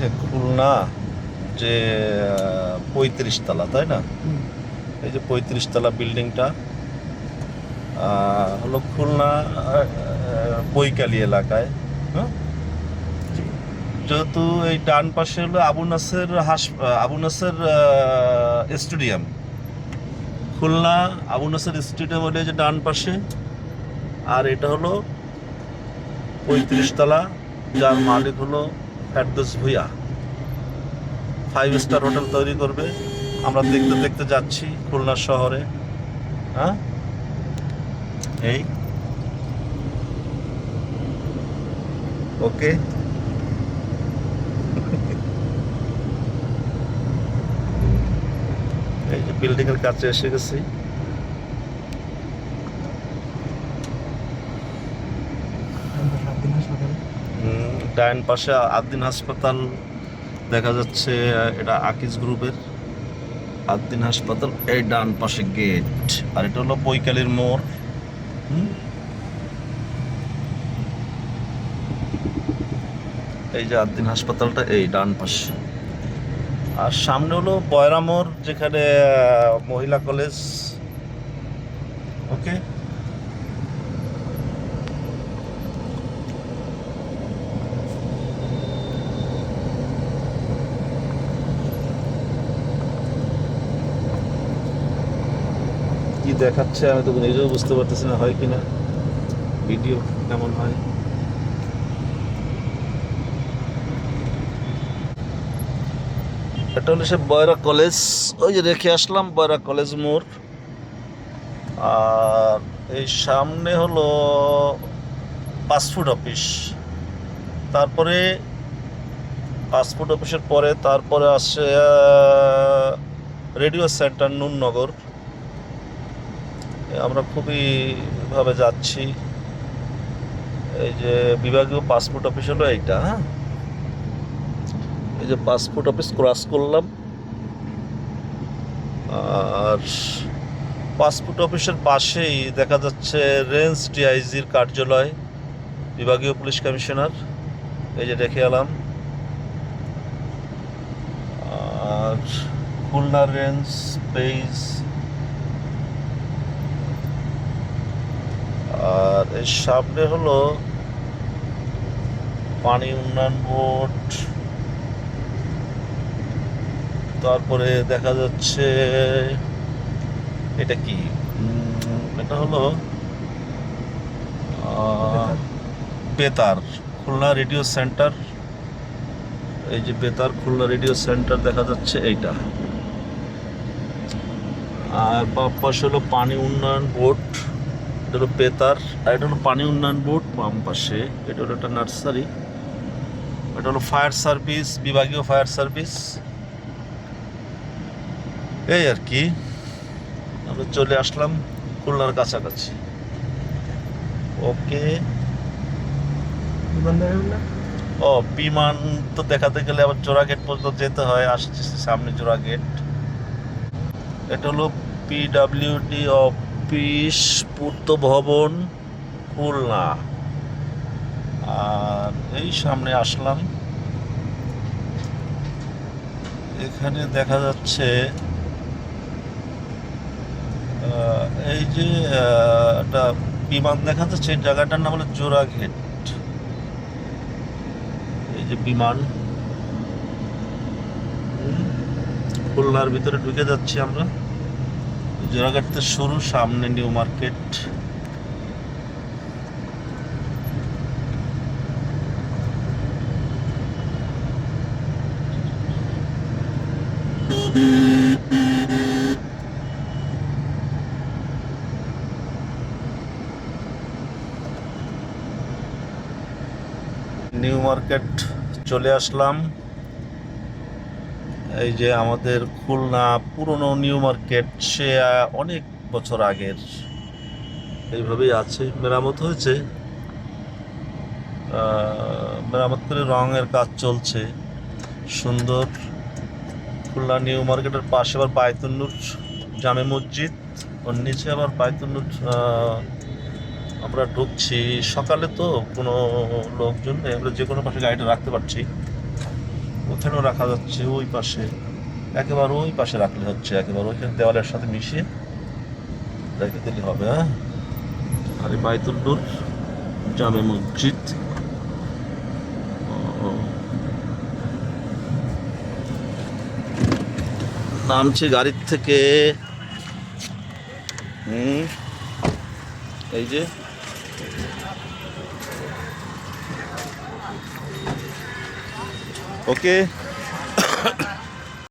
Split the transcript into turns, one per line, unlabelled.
যে খুলনা যে পঁয়ত্রিশ তলা তাই না? এই যে পঁয়ত্রিশ তলা বিল্ডিংটা হলো খুলনা বৈকালি এলাকায় হ্যাঁ? যেহেতু এই ডান পাশে হলো আবু নাসের হাস আবু নাসের স্টেডিয়াম। খুলনা আবু নাসের স্টেডিয়াম হলো যে ডান পাশে আর এটা হলো পঁয়ত্রিশ তলা যার মালিক হলো Ferdous Bhuiyan. Five star hotel তৈরি করবে। আমরা দেখতে দেখতে যাচ্ছি খুলনা শহরে। হ্যাঁ? এই। ওকে এই যে বিল্ডিং এর কাছে এসে গেছি। ডাইন পাশে আদ্দিন হাসপাতাল দেখা যাচ্ছে, এটা আকিজ গ্রুপের। আদ্দিন হাসপাতাল, এই ডান পাশে গেট। আর এটা হলো বৈকালীর মোড়? এই যে আদ্দিন হাসপাতালটা, এই ডান পাশে। আর সামনে হলো বয়রা মোড়, যেখানে মহিলা কলেজ। ওকে? দেখাচ্ছে, আমি তো নিজেও বুঝতে পারতেছি না হয় কিনা। ভিডিও কেমন হয়। এটা হলো সে বয়রা কলেজ, ওই যে রেখে আসলাম, বয়রা কলেজ মোড়। আর এই সামনে হলো পাসপোর্ট অফিস তারপরে পাসপোর্ট অফিসের পরে, তারপরে আসছে রেডিও সেন্টার নুননগর আমরা খুবই ভাবে যাচ্ছি। এই যে বিভাগীয় পাসপোর্ট অফিস হলো এইটা হ্যাঁ? এই যে পাসপোর্ট অফিস ক্রস করলাম। আর পাসপোর্ট অফিসের পাশেই দেখা যাচ্ছে রেঞ্জ ডিআইজির কার্যালয়, বিভাগীয় পুলিশ কমিশনার। এই যে দেখে এলাম। আর খুলনা রেঞ্জ পেজ আর এর সামনে হলো পানি উন্নয়ন বোর্ড। তারপরে দেখা যাচ্ছে এটা কি? এটা হলো বেতার। Khulna radio centre. এই যে বেতার খুলনা রেডিও সেন্টার দেখা যাচ্ছে এইটা। আর পাশে হলো পানি উন্নয়ন বোর্ড। এটা হলো বেতার, আর এটা হলো পানি উন্নয়ন বোর্ড বাম পাশে। এটা হলো একটা নার্সারি। এটা হলো ফায়ার সার্ভিস, বিভাগীয় ফায়ার সার্ভিস। এই আর কি। আমরা চলে আসলাম খুলনার কাছাকাছি। ওকে। ও, বিমান তো দেখাতে গেলে আবার জোড়া গেট পর্যন্ত যেতে হয়। আসছে সামনে জোড়া গেট। এটা হলো পিডাব্লিউডি অফিস, পূর্ত ভবন, খুলনা। আর এই সামনে আসলাম। এখানে দেখা যাচ্ছে এই যে একটা বিমান দেখা যাচ্ছে, এই জায়গাটার নাম হলো জোড়াঘেট। এই যে বিমান। খুলনার ভিতরে ঢুকে যাচ্ছি আমরা। জোড়াঘাট থেকে শুরু সামনে নিউ মার্কেট। নিউ মার্কেট চলে আসলাম। এই যে আমাদের খুলনা পুরনো নিউ মার্কেট, সে অনেক বছর আগের। এইভাবেই আছে, মেরামত হয়েছে। মেরামত করে রঙের কাজ চলছে। সুন্দর খুলনা নিউ মার্কেটের পাশে আবার বায়তুন্নুর জামে মসজিদ, ওর নিচে আবার বায়তুন্নুর আমরা ঢুকছি। সকালে তো কোনো লোকজন নেই, আমরা যে কোনো পাশে গাড়িটা রাখতে পারছি। ওখানেও রাখা যাচ্ছে, ওই পাশে। একেবারে ওই পাশে রাখলে হচ্ছে, একেবারে ওইখানে দেওয়ালের সাথে মিশিয়ে রেখে দিলে হবে হ্যাঁ? আর এই বাইতুল্লুর জামে মসজিদ। নামছে গাড়ির থেকে। হুম, এই যে। ওকে